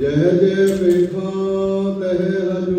जय जय मेघा तह हजू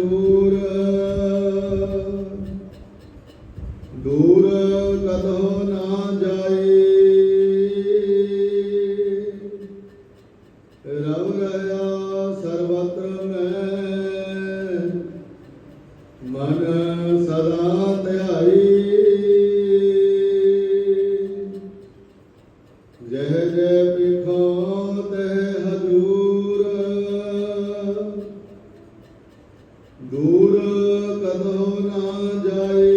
ਦੂਰ ਕਦੋਂ ਨਾ ਜਾਏ।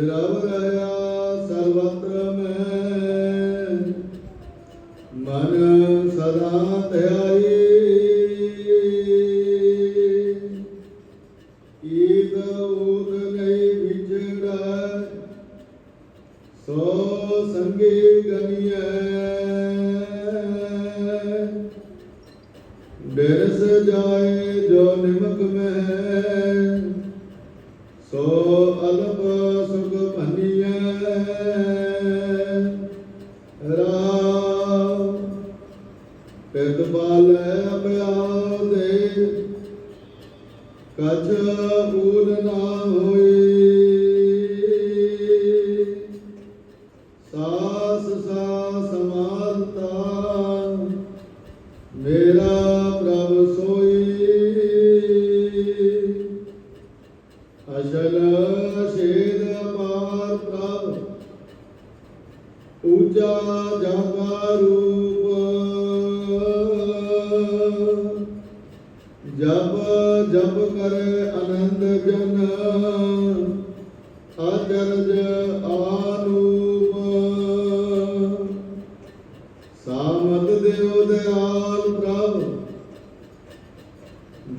ਰਵ ਰਹਾ ਸਰਵਤਰ ਮੈਂ, ਮਨ ਸਦਾ ਧਿਆਈ ਈਦ ਊਦ ਨਹੀਂ ਵਿਛੜਾ, ਸੋ ਸੰਗੀ ਗਨੀਐ। ਬਿਰਸ ਜਾਏ ਜੋ ਨਿਮਕ ਮੈਂ ਸੋ ਅਲਪ ਸੁਖ ਭਨੀਐ। ਰਾਮ ਪਿਰਤ ਬਾਲੈ ਅਭਿਆਉ ਦੇ, ਕਛ ਊਲ ਨਾ ਹੋਈ। ਸਾਸ ਸਾ ਸਮਾਲਤਾ ਮੇਰਾ ਅਜਲ ਛੇਦ ਪਾਰ ਪ੍ਰਭ ਊਜਾ ਜਾਗਾ ਰੂਪ। ਜਬ ਜਬ ਕਰੇ ਅਨੰਦ ਜਨ ਅਚਰਜ ਆਨੂਪ। ਸਾਮਤ ਦੇਵ ਦਿਆਲ ਪ੍ਰਭ,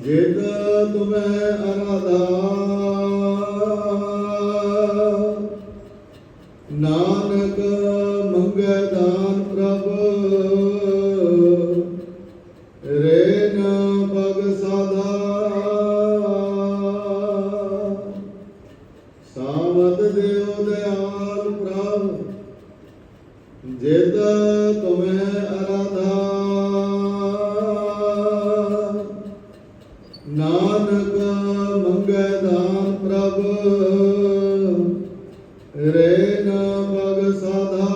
ਜਿਤ ਤੁਮੈ ਅਰਾਧਾ। ਮੰਗੈ ਦਾਨ ਪ੍ਰਭ ਰੇ ਰੇਨ ਪਗ ਸਦਾ ਸਾਵਤ ਦੇਵ ਦਿਆਲ ਪ੍ਰਭ ਜਿਤ ਤੁਮੈ ਅਰਾਧਾ ਨਾਨਕ ਮੰਗੈ ਦਾਨ ਪ੍ਰਭ ਰੇ ਨਾ ਭਗ ਸਾਧਾ